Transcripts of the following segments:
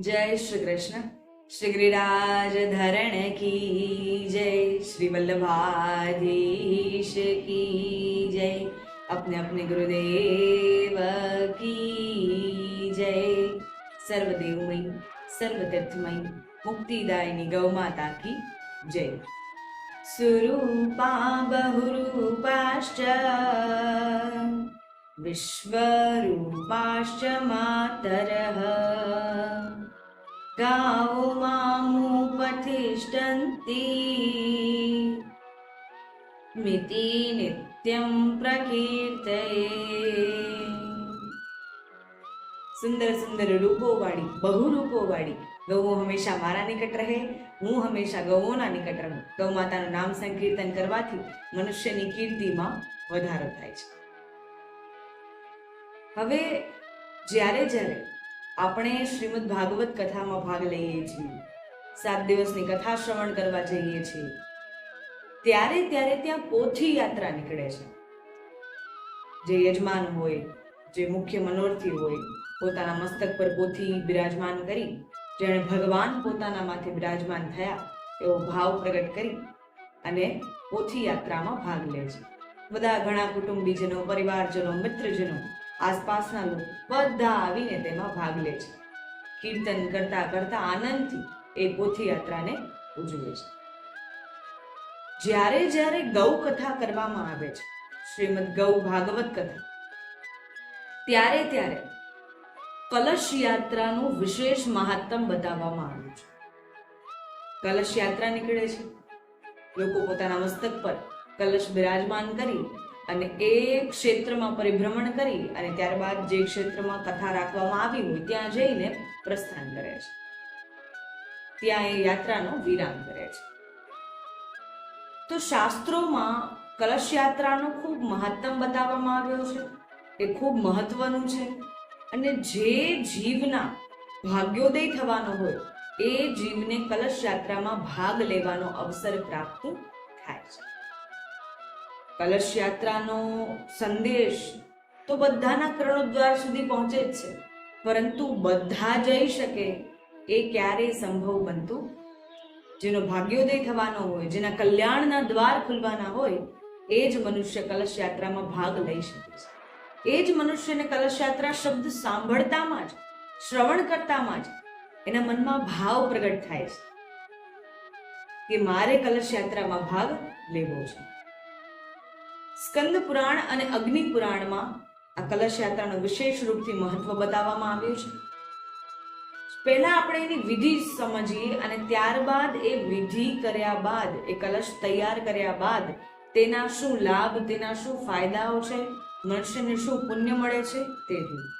જય શ્રી કૃષ્ણ શ્રી ગિરિરાજ ધરણ કી જય શ્રી વલ્લભાધીશ કી જય अपने अपने गुरुदेव की जय सर्वदेवमयी सर्वतीर्थमयी मुक्तिदायिनी गौ माता की जय सुरूपा बहुरूपाश्च विश्वरूपाश्च मातरः ગાવો મામુ પઠિષ્ઠન્તિ મિતિ નિત્યમ પ્રકીર્તયે. સુંદર સુંદર રૂપોવાળી, બહુ રૂપોવાળી ગૌઓ હંમેશા મારા નિકટ રહે, હું હંમેશા ગૌઓના નિકટ રહું. ગૌ માતાનું નામ સંકીર્તન કરવાથી મનુષ્યની કીર્તિમાં વધારો થાય છે. હવે જ્યારે જ્યારે આપણે શ્રીમદ ભાગવત કથામાં ભાગ લઈએ છીએ. સાત દિવસની કથા શ્રવણ કરવા જઈએ છીએ. ત્યારે ત્યારે ત્યાં પોથી યાત્રા નીકળે છે. જે યજમાન હોય, જે મુખ્ય મનોરથી હોય, પોતાના મસ્તક પર પોથી બિરાજમાન કરી, જેણે ભગવાન પોતાના માથે બિરાજમાન થયા એવો ભાવ પ્રગટ કરી અને પોથી યાત્રામાં ભાગ લે છે. બધા ઘણા કુટુંબીજનો, પરિવારજનો, મિત્રજનો આસપાસના લોકો બધા આવીને તેમાં ભાગ લે છે. કીર્તન કરતા કરતા આનંદથી એ પોથીયાત્રાને ઉજવે છે. જ્યારે જ્યારે ગૌ કથા કરવામાં આવે છે, શ્રીમદ ગૌ ભાગવત કથા, ત્યારે ત્યારે કલશ યાત્રાનું વિશેષ મહાત્મ બતાવવામાં આવ્યું છે. કલશ યાત્રા નીકળે છે. લોકો પોતાના મસ્તક પર કલશ બિરાજમાન કરી અને એ ક્ષેત્રમાં પરિભ્રમણ કરી અને ત્યારબાદ જે ક્ષેત્રમાં કથા રાખવામાં આવી હોય, ત્યાં જઈને પ્રસ્થાન કરે છે. ત્યાં એ યાત્રાનો વિરામ કરે છે. તો શાસ્ત્રોમાં કલશ યાત્રાનો ખૂબ મહત્તમ બતાવવામાં આવ્યો છે. એ ખૂબ મહત્વનું છે. અને જે જીવના ભાગ્યોદય થવાનો હોય, એ જીવને કલશ યાત્રામાં ભાગ લેવાનો અવસર પ્રાપ્ત થાય છે. કલશ યાત્રાનો સંદેશ તો બધાના કરણોદ્વાર સુધી પહોંચે જ છે. પરંતુ બધા જઈ શકે એ ક્યારેય સંભવ બનતું? જેનો ભાગ્યોદય થવાનો હોય, જેના કલ્યાણના દ્વાર ખુલવાના હોય, એ જ મનુષ્ય કલશ યાત્રામાં ભાગ લઈ શકે છે. એ જ મનુષ્યને કલશ યાત્રા શબ્દ સાંભળતામાં જ, શ્રવણ કરતામાં જ, એના મનમાં ભાવ પ્રગટ થાય છે કે મારે કલશ યાત્રામાં ભાગ લેવો છે. સ્કંદ પુરાણ અને અગ્નિ પુરાણમાં આ કલશ યાત્રાનું વિશેષ રૂપથી મહત્વ બતાવવામાં આવ્યું છે. પહેલા આપણે એની વિધિ સમજીએ અને ત્યારબાદ એ વિધિ કર્યા બાદ, એ કલશ તૈયાર કર્યા બાદ તેના શું લાભ, તેના શું ફાયદાઓ છે, મનુષ્યને શું પુણ્ય મળે છે તે જોઈએ.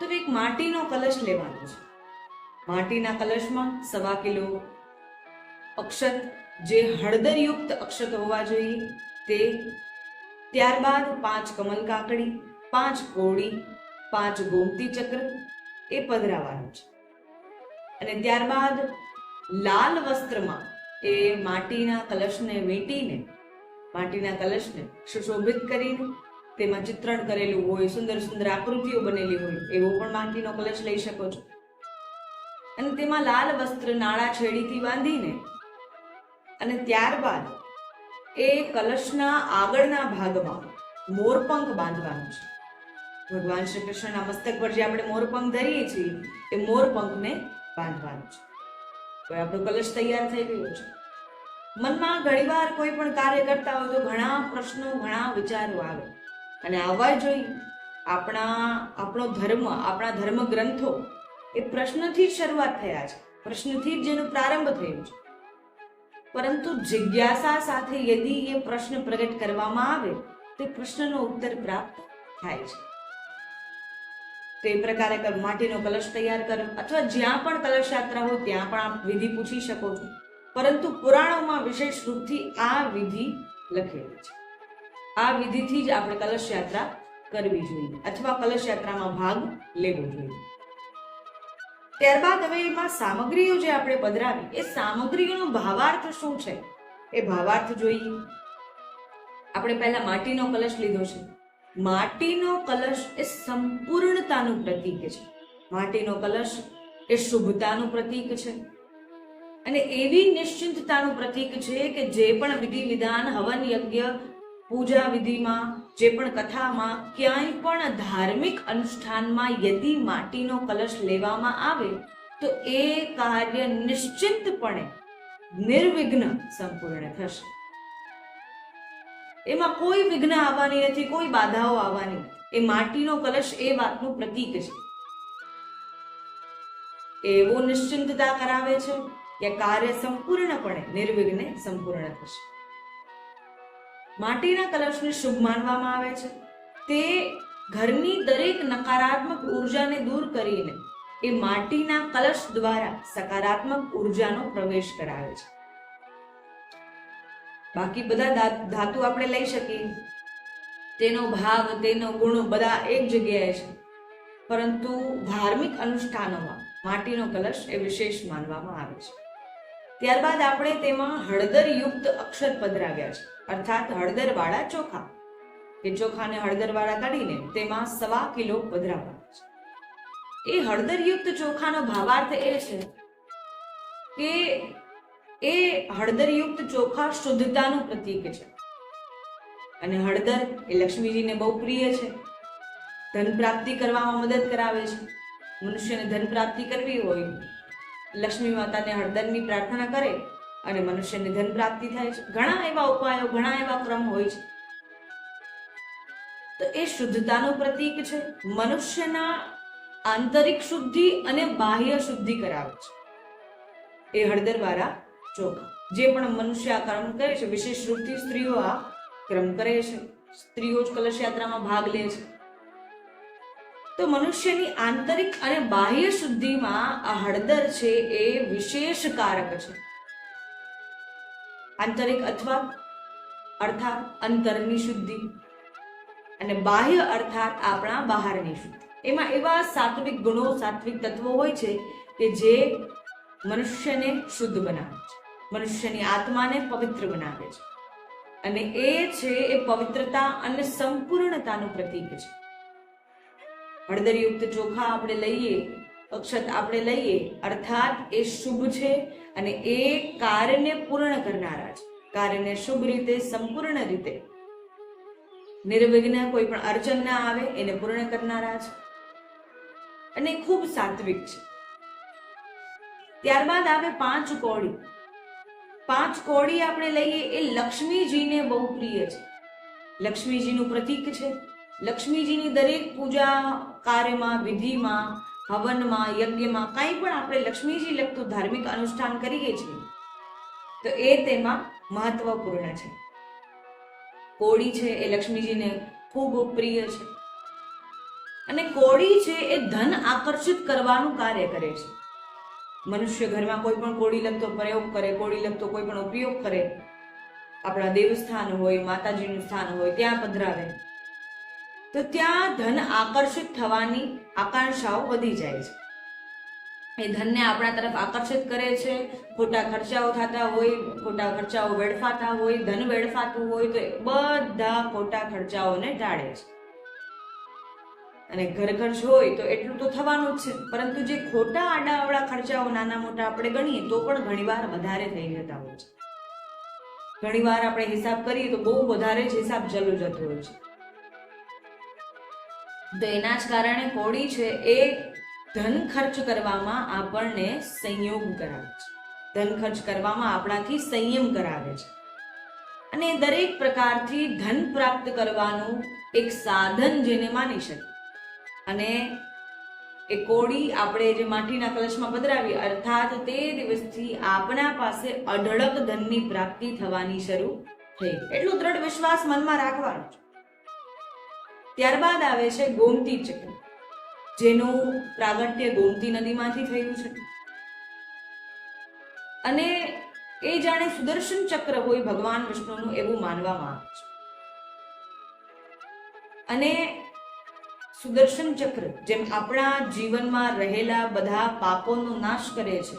તો એક માટીનો કલશ લેવાનો છે. માટીના કલશમાં સવા કિલો અક્ષત જે હળદરયુક્ત અક્ષત હોવા જોઈએ, તે ત્યારબાદ પાંચ કમલ કાકડી, પાંચ કોળી, પાંચ ગોમતી ચક્ર એ પધરાવાનું છે. અને ત્યારબાદ લાલ વસ્ત્રમાં એ માટીના કલશને વીંટીને, માટીના કલશને સુશોભિત કરીને તેમાં ચિત્રણ કરેલું હોય, સુંદર સુંદર આકૃતિઓ બનેલી હોય, એવો પણ માટીનો કલશ લઈ શકો છો. અને તેમાં લાલ વસ્ત્ર નાળા છેડીથી બાંધીને અને ત્યારબાદ એ કલશના આગળના ભાગમાં મોરપંખ બાંધવાનું છે. ભગવાન શ્રી કૃષ્ણના મસ્તક પર જે આપણે મોરપંખ ધરીએ છીએ, એ મોરપંખને બાંધવાનું છે. તો આપણો કલશ તૈયાર થઈ ગયો છે. મનમાં ઘણીવાર કોઈ પણ કાર્ય કરતા હોય તો ઘણા પ્રશ્નો, ઘણા વિચારો આવે. અને આવવા જોઈએ, આપણા, આપણો ધર્મ, આપણા ધર્મ ગ્રંથો એ પ્રશ્નથી જ શરૂઆત થયા છે. પ્રશ્નથી જ જેનો પ્રારંભ થયો છે. પરંતુ જિજ્ઞાસા સાથે યદિ એ પ્રશ્ન પ્રગટ કરવામાં આવે, તો પ્રશ્નનો ઉત્તર પ્રાપ્ત થાય છે. તો પ્રકારે માટીનો કલશ તૈયાર કરો, અથવા જ્યાં પણ કલશ યાત્રા હોય ત્યાં પણ આપ વિધિ પૂછી શકો છો. પરંતુ પુરાણોમાં વિશેષ રૂપથી આ વિધિ લખેલી છે. આ વિધિથી જ આપણે કલશ યાત્રા કરવી જોઈએ, અથવા કલશ યાત્રામાં ભાગ લેવો જોઈએ. ત્યારબાદ હવે એમાં સામગ્રીઓ જે આપણે પધરાવી, એ સામગ્રીઓનો ભાવાર્થ શું છે? એ ભાવાર્થ જોઈએ. આપણે પહેલા માટીનો કલશ લીધો છે. માટીનો કલશ એ સંપૂર્ણતાનું પ્રતીક છે. માટીનો કલશ એ શુભતાનું પ્રતીક છે. અને એવી નિશ્ચિંતતાનું પ્રતીક છે કે જે પણ વિધિ વિધાન હવન યજ્ઞ પૂજા વિધિમાં જે પણ કથામાં ક્યાંય પણ ધાર્મિક અનુષ્ઠાનમાં યદિ માટીનો કલશ લેવામાં આવે, તો એ કાર્ય નિશ્ચિતપણે નિર્વિઘ્ન સંપૂર્ણ થશે. એમાં કોઈ વિઘ્ન આવવાની નથી, કોઈ બાધાઓ આવવાની એ માટીનો કલશ એ વાતનું પ્રતીક છે. એવો નિશ્ચિંતતા કરાવે છે કે કાર્ય સંપૂર્ણપણે નિર્વિઘ્ને સંપૂર્ણ થશે. માટીના કલશને શુભ માનવામાં આવે છે. તે ઘરની દરેક નકારાત્મક ઉર્જાને દૂર કરીને એ માટીના કલશ દ્વારા સકારાત્મક ઉર્જાનો પ્રવેશ કરાવે છે. બાકી બધા ધાતુ આપણે લઈ શકીએ. તેનો ભાવ તેનો ગુણ બધા એક જગ્યાએ છે. પરંતુ ધાર્મિક અનુષ્ઠાનોમાં માટીનો કલશ એ વિશેષ માનવામાં આવે છે. ત્યારબાદ આપણે તેમાં હળદરયુક્ત અક્ષર પધરાવ્યા છે. અર્થાત હળદરવાળા ચોખા. એ ચોખાને હળદરવાળા કાઢીને તેમાં સવા કિલો પધરાવવાના છે. એ હળદરયુક્ત ચોખાનો ભાવાર્થ એ છે કે એ હળદરયુક્ત ચોખા શુદ્ધતાનું પ્રતીક છે. અને હળદર એ લક્ષ્મીજીને બહુ પ્રિય છે. ધન પ્રાપ્તિ કરવામાં મદદ કરાવે છે. મનુષ્યને ધન પ્રાપ્તિ કરવી હોય, લક્ષ્મી માતાને હળદરની પ્રાર્થના કરે અને મનુષ્યને ધન પ્રાપ્તિ થાય છે. ઘણા એવા ઉપાયો, ઘણા એવા ક્રમ હોય છે. તો એ શુદ્ધતાનું પ્રતીક છે. મનુષ્યના આંતરિક શુદ્ધિ અને બાહ્ય શુદ્ધિ કરાવે છે. એ હળદરવાળા ચોખા. જે પણ મનુષ્ય આ કર્મ કરે છે, વિશેષ રૂપથી સ્ત્રીઓ આ ક્રમ કરે છે. સ્ત્રીઓ જ કલશ યાત્રામાં ભાગ લે છે. તો મનુષ્યની આંતરિક અને બાહ્ય શુદ્ધિમાં આ હળદર છે એ વિશેષ કારક છે. આંતરિક અથવા અર્થાત અંતરની શુદ્ધિ અને બાહ્ય અર્થાત આપણા બહારની શુદ્ધિ. એમાં એવા સાત્વિક ગુણો, સાત્વિક તત્વો હોય છે કે જે મનુષ્યને શુદ્ધ બનાવે છે. મનુષ્યની આત્માને પવિત્ર બનાવે છે. અને એ છે, એ પવિત્રતા અને સંપૂર્ણતાનું પ્રતીક છે. હળદરયુક્ત ચોખા આપણે લઈએ અક્ષત આપણે લઈએ. અર્થાત એ શુભ છે અને એ કાર્યને પૂર્ણ કરનારા છે. કાર્યને શુભ રીતે, સંપૂર્ણ રીતે. નિર્વિઘ્ન કોઈ પણ અડચણ ના આવે, એને પૂર્ણ કરનારા છે. અને ખૂબ સાત્વિક છે. ત્યારબાદ આવે પાંચ કોળી. પાંચ કોળી આપણે લઈએ એ લક્ષ્મીજીને બહુ પ્રિય છે. લક્ષ્મીજીનું પ્રતીક છે. લક્ષ્મીજીની દરેક પૂજા કાર્યમાં, વિધિમાં હવનમાં, યજ્ઞમાં કાંઈ પણ આપણે લક્ષ્મીજી લગતું ધાર્મિક અનુષ્ઠાન કરીએ છીએ, તો એ તેમાં મહત્વપૂર્ણ છે. કોળી છે એ લક્ષ્મીજીને ખૂબ પ્રિય છે. અને કોળી છે એ ધન આકર્ષિત કરવાનું કાર્ય કરે છે. મનુષ્ય ઘરમાં કોઈ પણ કોળી લગતો પ્રયોગ કરે, કોળી લગતો કોઈ પણ ઉપયોગ કરે. આપણા દેવસ્થાન હોય, માતાજીનું સ્થાન હોય, ત્યાં પધરાવે. તો ત્યાં ધન આકર્ષિત થવાની આકાંક્ષાઓ વધી જાય છે. એ ધનને આપણા તરફ આકર્ષિત કરે છે. ખોટા ખર્ચાઓ થતા હોય, ખોટા ખર્ચાઓ વેડફાતા હોય, ધન વેડફાતું હોય, તો બધા ખોટા ખર્ચાઓને ટાળે છે. અને ઘર ખર્ચ હોય તો એટલું તો થવાનું જ છે. પરંતુ જે ખોટા આડાઅવળા ખર્ચાઓ નાના મોટા આપણે ગણીએ, તો પણ ઘણીવાર વધારે થઈ જતા હોય છે. ઘણીવાર આપણે હિસાબ કરીએ તો બહુ વધારે જ હિસાબ ચાલુ જતો હોય છે. તો એના જ કારણે કોળી છે એ ધન ખર્ચ કરવામાં આપણને સંયોગ કરાવે છે. ધન ખર્ચ કરવામાં આપણાથી સંયમ કરાવે છે. અને દરેક પ્રકારથી ધન પ્રાપ્ત કરવાનું એક સાધન જેને માની શકે અને એ કોળી આપણે જે માટીના કલશમાં પધરાવી, અર્થાત તે દિવસથી આપણા પાસે અઢળક ધનની પ્રાપ્તિ થવાની શરૂ થઈ. એટલું દ્રઢ વિશ્વાસ મનમાં રાખવાનો છે. ત્યારબાદ આવે છે ગોમતી ચક્ર જેનું પ્રાગટ્ય ગોમતી નદીમાંથી થયું છે. અને એ જાણે સુદર્શન ચક્ર હોય ભગવાન વિષ્ણુનું એવું માનવામાં આવે છે. અને સુદર્શન ચક્ર, જેમ આપણા જીવનમાં રહેલા બધા પાપોનો નાશ કરે છે,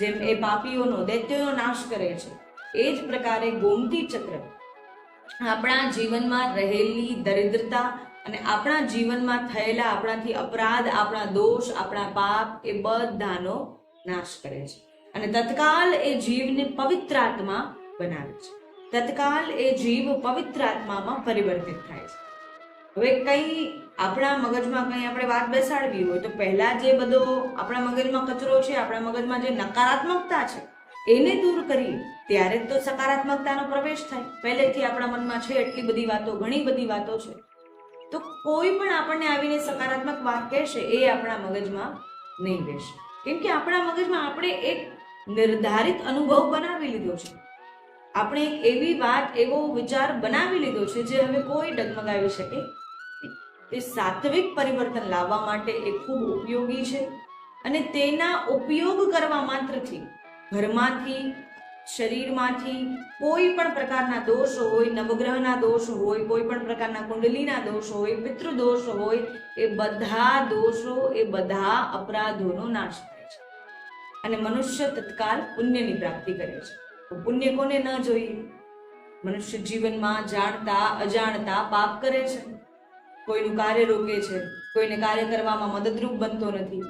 જેમ એ પાપીઓનો, દૈત્યોનો નાશ કરે છે, એ જ પ્રકારે ગોમતી ચક્ર આપણા જીવનમાં રહેલી દરિદ્રતા અને આપણા જીવનમાં થયેલા આપણાથી અપરાધ, આપણા દોષ, આપણા પાપ એ બધાનો નાશ કરે છે. અને તત્કાલ એ જીવને પવિત્ર આત્મા બનાવે છે. તત્કાલ એ જીવ પવિત્ર આત્મામાં પરિવર્તિત થાય છે. હવે કંઈ આપણા મગજમાં કંઈ આપણે વાત બેસાડવી હોય તો પહેલાં જે બધો આપણા મગજમાં કચરો છે, આપણા મગજમાં જે નકારાત્મકતા છે, એને દૂર કરીએ, ત્યારે જ તો સકારાત્મકતાનો પ્રવેશ થાય. પહેલેથી આપણા મનમાં છે એટલી બધી વાતો, ઘણી બધી વાતો છે. તો કોઈ પણ આપણને આવીને સકારાત્મક વાત કહેશે એ આપણા મગજમાં નહીં રહેશે કેમ કે આપણા મગજમાં આપણે એક નિર્ધારિત અનુભવ બનાવી લીધો છે. આપણે એક એવી વાત, એવો વિચાર બનાવી લીધો છે જે હવે કોઈ ડગમગાવી શકે એ સાત્વિક પરિવર્તન લાવવા માટે એ ખૂબ ઉપયોગી છે અને તેના ઉપયોગ કરવા માત્રથી ઘરમાંથી શરીરમાંથી કોઈ પણ પ્રકારના દોષ હોય, નવગ્રહના દોષ હોય, કોઈ પણ પ્રકારના કુંડલીના દોષ હોય, પિતૃદોષ હોય, એ બધા દોષો, એ બધા અપરાધોનો નાશ થાય છે. અને મનુષ્ય તત્કાલ પુણ્યની પ્રાપ્તિ કરે છે. પુણ્ય કોને ન જોઈએ? મનુષ્ય જીવનમાં જાણતા, અજાણતા પાપ કરે છે. કોઈનું કાર્ય રોકે છે. કોઈને કાર્ય કરવામાં મદદરૂપ બનતો નથી.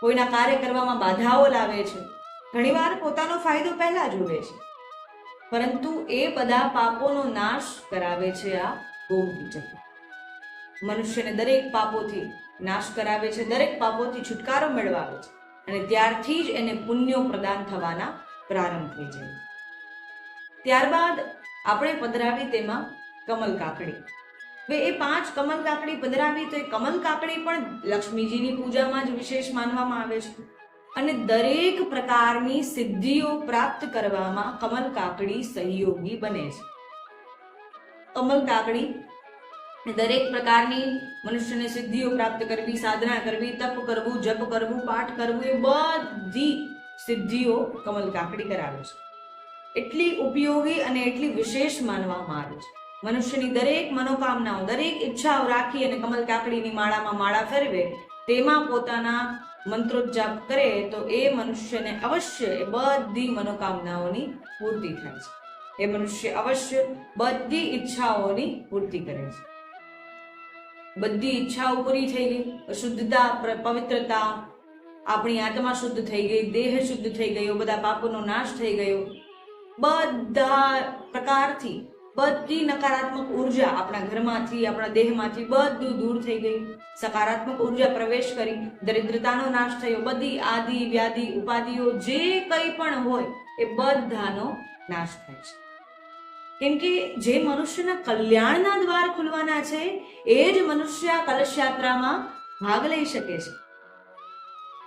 કોઈના કાર્ય કરવામાં બાધાઓ લાવે છે. ઘણીવાર પોતાનો ફાયદો પહેલા જોવે છે. પરંતુ એ બધા પાપોનો નાશ કરાવે છે આ ગોમતી ચક્ર મનુષ્યને દરેક પાપોથી નાશ કરાવે છે, દરેક પાપોથી છુટકારો મેળવાવે છે અને ત્યારથી જ એને પુણ્યો પ્રદાન થવાના પ્રારંભ થઈ જાય. ત્યારબાદ આપણે પધરાવી તેમાં કમલ કાકડી. હવે એ પાંચ કમલ કાકડી પધરાવી તો એ કમલ કાકડી પણ લક્ષ્મીજીની પૂજામાં જ વિશેષ માનવામાં આવે છે. અને દરેક પ્રકારની સિદ્ધિઓ પ્રાપ્ત કરવામાં કમલ કાકડી સહયોગી બને છે. કમલ કાકડી દરેક પ્રકારની મનુષ્યને સિદ્ધિઓ પ્રાપ્ત કરવી, સાધના કરવી, તપ કરવું, જપ કરવું, પાઠ કરવું, એ બધી સિદ્ધિઓ કમલ કાકડી કરાવે છે. એટલી ઉપયોગી અને એટલી વિશેષ માનવામાં આવે છે. મનુષ્યની દરેક મનોકામનાઓ, દરેક ઈચ્છાઓ રાખી અને કમલ કાકડીની માળામાં માળા ફેરવે, તેમાં પોતાના મંત્રોચ્ચાપ કરે તો એ મનુષ્યને અવશ્ય એ બધી મનોકામનાઓની પૂર્તિ થાય છે. એ મનુષ્ય અવશ્ય બધી ઈચ્છાઓની પૂર્તિ કરે છે. બધી ઈચ્છાઓ પૂરી થઈ ગઈ શુદ્ધતા પવિત્રતા, આપણી આત્મા શુદ્ધ થઈ ગઈ, દેહ શુદ્ધ થઈ ગયો, બધા પાપોનો નાશ થઈ ગયો, બધા પ્રકારથી બધી નકારાત્મક ઊર્જા આપણા ઘરમાંથી, આપણા દેહમાંથી બધું દૂર થઈ ગઈ. સકારાત્મક ઊર્જા પ્રવેશ કરી, દરિદ્રતાનો નાશ થયો, બધી આદિ, વ્યાધિ, ઉપાધિઓ જે કંઈ પણ હોય, એ બધાનો નાશ થાય છે. કેમ કે જે મનુષ્યના કલ્યાણના દ્વાર ખુલવાના છે, એ જ મનુષ્ય કલશયાત્રામાં કલશ યાત્રામાં ભાગ લઈ શકે છે.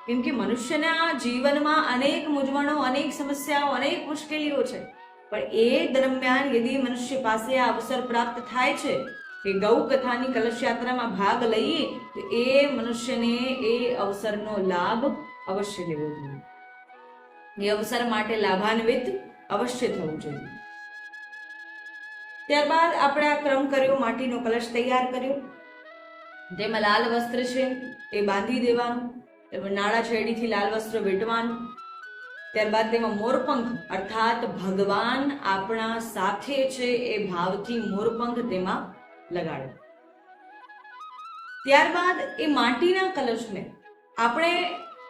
કેમ કે મનુષ્યના જીવનમાં અનેક મૂંઝવણો, અનેક સમસ્યાઓ, અનેક મુશ્કેલીઓ છે. પણ એ દરમિયાન યદી મનુષ્ય પાસે આ અવસર પ્રાપ્ત થાય છે કે ગૌ કથાની કલશ યાત્રામાં ભાગ લઈએ, તો એ મનુષ્યને એ અવસરનો લાભ અવશ્ય લેવો જોઈએ. એ અવસર માટે લાભાન્વિત અવશ્ય થવું જોઈએ. ત્યારબાદ આપણે આ ક્રમ કર્યો, માટીનો કલશ તૈયાર કર્યો. તેમાં લાલ વસ્ત્ર છે, એ બાંધી દેવાનું. નાળા છેડીથી લાલ વસ્ત્ર વેટવાનું. ત્યારબાદ તેમાં મોરપંખ, અર્થાત ભગવાન આપણા સાથે છે એ ભાવથી મોરપંખ તેમાં લગાડો. ત્યારબાદ એ માટીના કલશને આપણે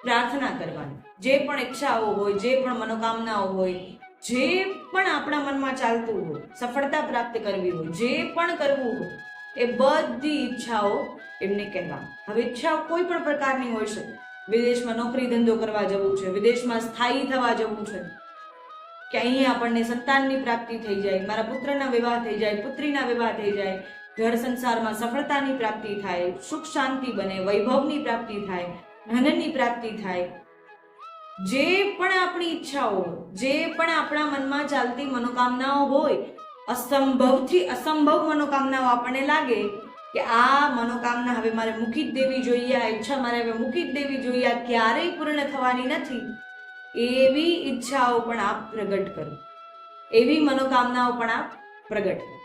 પ્રાર્થના કરવાની. જે પણ ઈચ્છાઓ હોય, જે પણ મનોકામનાઓ હોય, જે પણ આપણા મનમાં ચાલતું હોય, સફળતા પ્રાપ્ત કરવી હોય, જે પણ કરવું હોય, એ બધી ઈચ્છાઓ એમને કહેવા હવે ઈચ્છાઓ કોઈ પણ પ્રકારની હોઈ શકે વિદેશમાં નોકરી ધંધો કરવા જવું છે, વિદેશમાં સ્થાયી થવા જવું છે. કે અહીંયા આપણને સંતાનની પ્રાપ્તિ થઈ જાય, મારા પુત્રના વિવાહ થઈ જાય, પુત્રીના વિવાહ થઈ જાય, ઘર સંસારમાં સફળતાની પ્રાપ્તિ થાય, સુખ શાંતિ બને, વૈભવની પ્રાપ્તિ થાય, ધનની પ્રાપ્તિ થાય. જે પણ આપણી ઈચ્છાઓ, જે પણ આપણા મનમાં ચાલતી મનોકામનાઓ હોય, અસંભવથી અસંભવ મનોકામનાઓ આપણને લાગે કે આ મનોકામના હવે મારે મૂકી જ દેવી જોઈએ, આ ઈચ્છા મારે હવે મૂકી જ દેવી જોઈએ, આ ક્યારેય પૂર્ણ થવાની નથી. એવી ઈચ્છાઓ પણ આપ પ્રગટ કરો. એવી મનોકામનાઓ પણ આપ પ્રગટ કરો.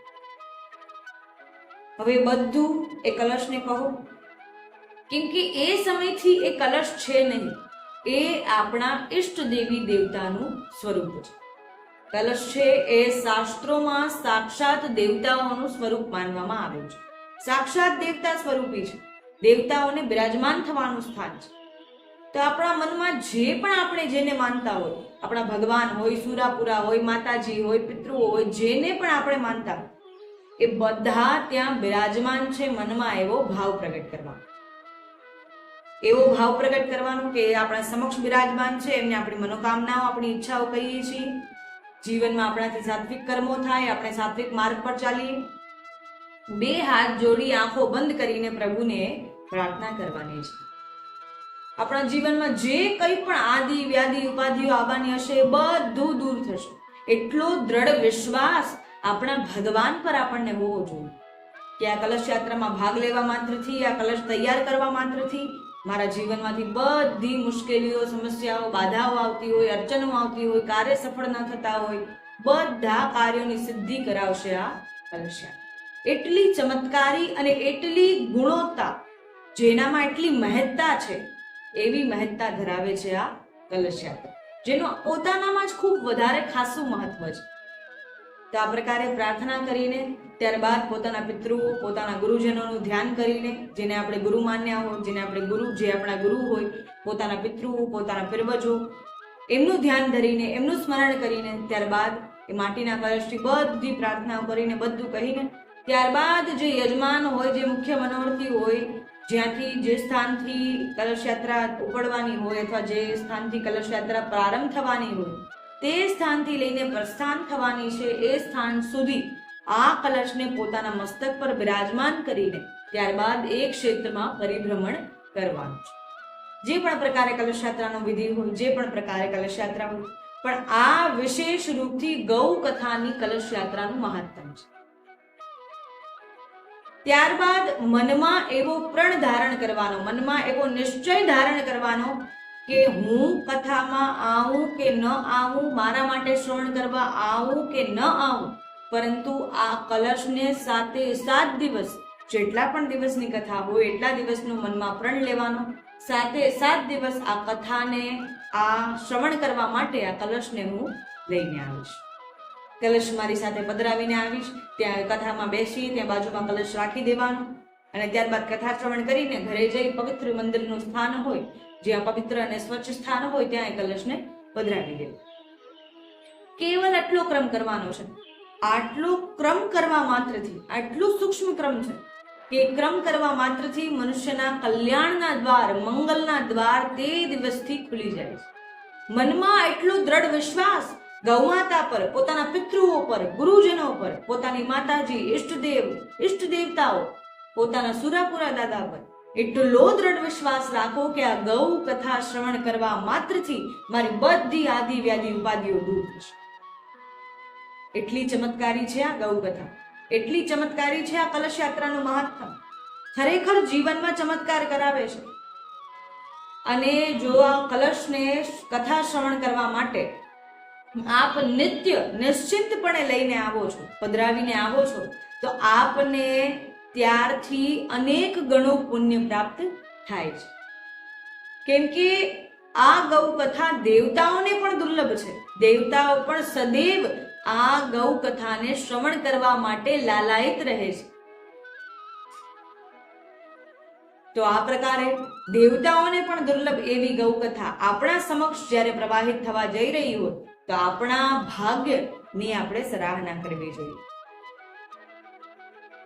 હવે બધું એ કલશને કહો. કેમ કે એ સમયથી એ કલશ છે નહીં. એ આપણા ઈષ્ટ દેવી દેવતાનું સ્વરૂપ છે. કલશ છે એ શાસ્ત્રોમાં સાક્ષાત દેવતાઓનું સ્વરૂપ માનવામાં આવે છે. સાક્ષાત દેવતા સ્વરૂપી છે. દેવતાઓને બિરાજમાન થવાનું સ્થાન છે. તો આપણા મનમાં જે પણ આપણે જેને માનતા હોય, આપણા ભગવાન હોય, સુરાપુરા હોય, માતાજી હોય, પિતૃઓ હોય, જેને પણ આપણે માનતા એ બધા ત્યાં બિરાજમાન છે મનમાં એવો ભાવ પ્રગટ કરવાનો એવો ભાવ પ્રગટ કરવાનો કે આપણા સમક્ષ બિરાજમાન છે, એમને આપણી મનોકામનાઓ, આપણી ઈચ્છાઓ કહીએ છીએ. જીવનમાં આપણાથી સાત્વિક કર્મો થાય, આપણે સાત્વિક માર્ગ પર ચાલીએ. બે હાથ જોડી આંખો બંધ કરીને પ્રભુને પ્રાર્થના કરવાની છે. આપણા જીવનમાં જે કંઈ પણ આદિ, વ્યાધિ, ઉપાધિઓ આવવાની હશે બધું દૂર થશે. એટલો દ્રઢ વિશ્વાસ આપણા ભગવાન પર આપણને હોવો જોઈએ. કે આ કલશ યાત્રામાં ભાગ લેવા માત્રથી આ કલશ તૈયાર કરવા માત્રથી મારા જીવનમાંથી બધી મુશ્કેલીઓ, સમસ્યાઓ, બાધાઓ આવતી હોય, અડચણો આવતી હોય, કાર્ય સફળ ન થતા હોય, બધા કાર્યોની સિદ્ધિ કરાવશે આ કલશ યાત્રા. એટલી ચમત્કારી અને એટલી ગુણોત્તા જેનામાં એટલી મહત્તા છે, એવી મહેત્તા ધરાવે છે આ કલશ યાત્રા જેનું પોતાનામાં જ ખૂબ વધારે ખાસું મહત્વ છે. તો આ પ્રકારે પ્રાર્થના કરીને, ત્યારબાદ પોતાના પિતૃઓ, પોતાના ગુરુજનોનું ધ્યાન કરીને, જેને આપણે ગુરુ માન્યા હોય, જેને આપણે ગુરુ, જે આપણા ગુરુ હોય, પોતાના પિતૃઓ, પોતાના પૂર્વજો, એમનું ધ્યાન ધરીને, એમનું સ્મરણ કરીને, ત્યારબાદ એ માટીના કલશથી બધી પ્રાર્થનાઓ કરીને, બધું કહીને ત્યારબાદ જે યજમાન હોય, જે મુખ્ય મનોવર્તી હોય, જ્યાંથી જે સ્થાનથી કલશયાત્રા ઉપડવાની હોય અથવા જે સ્થાનથી કલશયાત્રા પ્રારંભ થવાની હોય, તે સ્થાનથી લઈને પ્રસ્થાન થવાની છે, એ સ્થાન સુધી આ કલશને પોતાના મસ્તક પર બિરાજમાન કરીને ત્યારબાદ એ ક્ષેત્રમાં પરિભ્રમણ કરવાનું છે. જે પણ પ્રકારે કલશયાત્રાનો વિધિ હોય, જે પણ પ્રકારે કલશયાત્રા હોય, પણ આ વિશેષ રૂપથી ગૌ કથાની કલશ યાત્રાનું મહત્તમ છે. ત્યારબાદ મનમાં એવો પ્રણ ધારણ કરવાનો, મનમાં એવો નિશ્ચય ધારણ કરવાનો કે હું કથામાં આવું કે ન આવું, મારા માટે શ્રવણ કરવા આવું કે ન આવું, પરંતુ આ કલશને સાતે સાત દિવસ, જેટલા પણ દિવસની કથા હોય, એટલા દિવસનું મનમાં પ્રણ લેવાનો સાતે સાત દિવસ આ કથાને, આ શ્રવણ કરવા માટે આ કલશને હું લઈને આવીશ. કલશ મારી સાથે પધરાવીને આવીશ. ત્યાં કથામાં બેસી, ત્યાં બાજુમાં કલશ રાખી દેવાનો. અને ત્યારબાદ કથા શ્રવણ કરીને ઘરે જઈ પવિત્ર મંદિરનું સ્થાન હોય, જ્યાં પવિત્ર અને સ્વચ્છ સ્થાન હોય, ત્યાં એ કલશને પધરાવી દેવું. કેવલ આટલો ક્રમ કરવાનો છે. આટલો ક્રમ કરવા માત્રથી, આટલું સૂક્ષ્મ ક્રમ છે કે ક્રમ કરવા માત્રથી મનુષ્યના કલ્યાણના દ્વાર, મંગલના દ્વાર તે દિવસથી ખુલી જાય છે. મનમાં એટલો દ્રઢ વિશ્વાસ ગૌમાતા પર, પોતાના પિતૃઓ પર, ગુરુજનો પર, પોતાની માતાજી, ઈષ્ટદેવ ઈષ્ટ દેવતાઓ પોતાના સુરાપુરા દાદા પર. એટલો દ્રઢ વિશ્વાસ રાખો કે આ ગૌ કથા શ્રવણ કરવા માત્રથી મારી બધી આદિ વ્યાધિ ઉપાધિઓ દૂર થશે. એટલી ચમત્કારી છે આ ગૌ કથા. એટલી ચમત્કારી છે આ કલશ યાત્રાનું મહાત્મ ખરેખર જીવનમાં ચમત્કાર કરાવે છે. અને જો આ કલશને કથા શ્રવણ કરવા માટે આપ નિત્ય, નિશ્ચિંતપણે લઈને આવો છો, પધરાવીને આવો છો, તો આપને ત્યારથી અનેક ગણો પુણ્ય પ્રાપ્ત થાય છે. કેમ કે આ ગૌ કથા દેવતાઓને પણ દુર્લભ છે. દેવતાઓ પણ સદૈવ આ ગૌ કથાને શ્રવણ કરવા માટે લાલાયિત રહે છે. તો આ પ્રકારે દેવતાઓને પણ દુર્લભ એવી ગૌ કથા આપણા સમક્ષ જ્યારે પ્રવાહિત થવા જઈ રહી હોય તો આપણા ભાગ્યની આપણે સરાહના કરવી જોઈએ.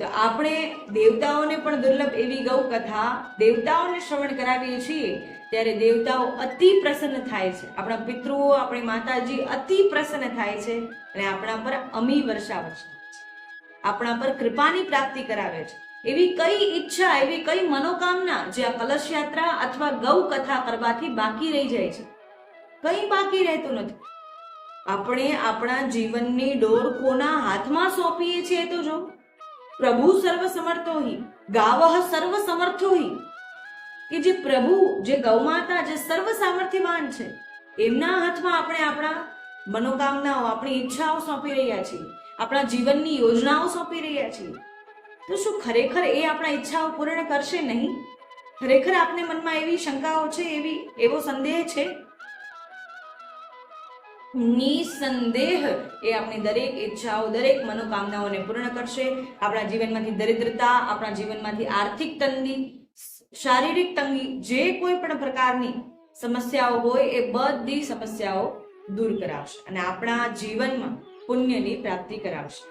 તો આપણે દેવતાઓને પણ દુર્લભ એવી ગૌ કથા દેવતાઓને શ્રવણ કરાવીએ છીએ, ત્યારે દેવતાઓ અતિ પ્રસન્ન થાય છે. આપણા પિતૃઓ, આપણી માતાજી અતિ પ્રસન્ન થાય છે અને આપણા પર અમી વર્ષા વર્ષા આપણા પર કૃપાની પ્રાપ્તિ કરાવે છે. એવી કઈ ઈચ્છા, એવી કઈ મનોકામના જે આ કલશ યાત્રા અથવા ગૌ કથા કરવાથી બાકી રહી જાય છે? કઈ બાકી રહેતું નથી. આપણે આપણા જીવનની ડોર કોના હાથમાં સોંપીએ છીએ તો જો? પ્રભુ સર્વ સમર્થો હિ ગાવહ સર્વ સમર્થો હિ. કે જે પ્રભુ, જે ગૌમાતા જે સર્વ સામર્થ્યવાન છે, એમના હાથમાં આપણે આપણા મનોકામનાઓ, આપણી ઈચ્છાઓ સોંપી રહ્યા છીએ, આપણા જીવનની યોજનાઓ સોંપી રહ્યા છીએ. તો શું ખરેખર એ આપણા ઈચ્છાઓ પૂર્ણ કરશે નહીં? ખરેખર આપને મનમાં એવી શંકાઓ છે, એવી, એવો સંદેહ છે? નિસંદેહ એ આપણી દરેક ઈચ્છાઓ, દરેક મનોકામનાઓને પૂર્ણ કરશે. આપણા જીવનમાંથી દરિદ્રતા, આપણા જીવનમાંથી આર્થિક તંગી, શારીરિક તંગી, જે કોઈ પણ પ્રકારની સમસ્યાઓ હોય એ બધી સમસ્યાઓ દૂર કરાવશે અને આપણા જીવનમાં પુણ્યની પ્રાપ્તિ કરાવશે.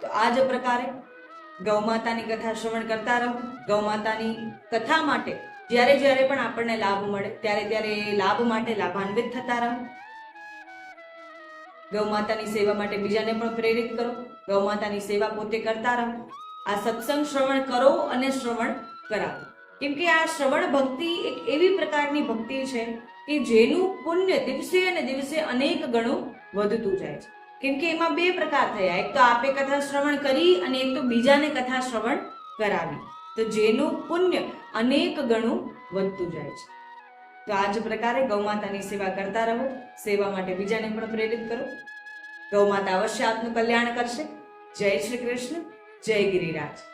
તો આ જ પ્રકારે ગૌમાતાની કથા શ્રવણ કરતા રહો. ગૌમાતાની કથા માટે જ્યારે જ્યારે પણ આપણને લાભ મળે, ત્યારે ત્યારે એ લાભ માટે લાભાન્વિત થતા રહો. ગૌમાતાની સેવા માટે બીજાને પણ પ્રેરિત કરો. ગૌમાતાની સેવા પોતે કરતા રહો. આ સત્સંગ શ્રવણ કરો અને શ્રવણ કરાવો. કેમ કે આ શ્રવણ ભક્તિ એક એવી પ્રકારની ભક્તિ છે કે જેનું પુણ્ય દિવસે અને દિવસે અનેક ગણું વધતું જાય છે. કેમ કે એમાં બે પ્રકાર થયા. એક તો આપે કથા શ્રવણ કરી અને એક તો બીજાને કથા શ્રવણ કરાવી. તો જેનું પુણ્ય અનેક ગણું વધતું જાય છે. તો આ જ પ્રકારે ગૌમાતાની સેવા કરતા રહો. સેવા માટે બીજાને પણ પ્રેરિત કરો. ગૌમાતા અવશ્ય આપનું કલ્યાણ કરશે. જય શ્રી કૃષ્ણ. જય ગિરિરાજ.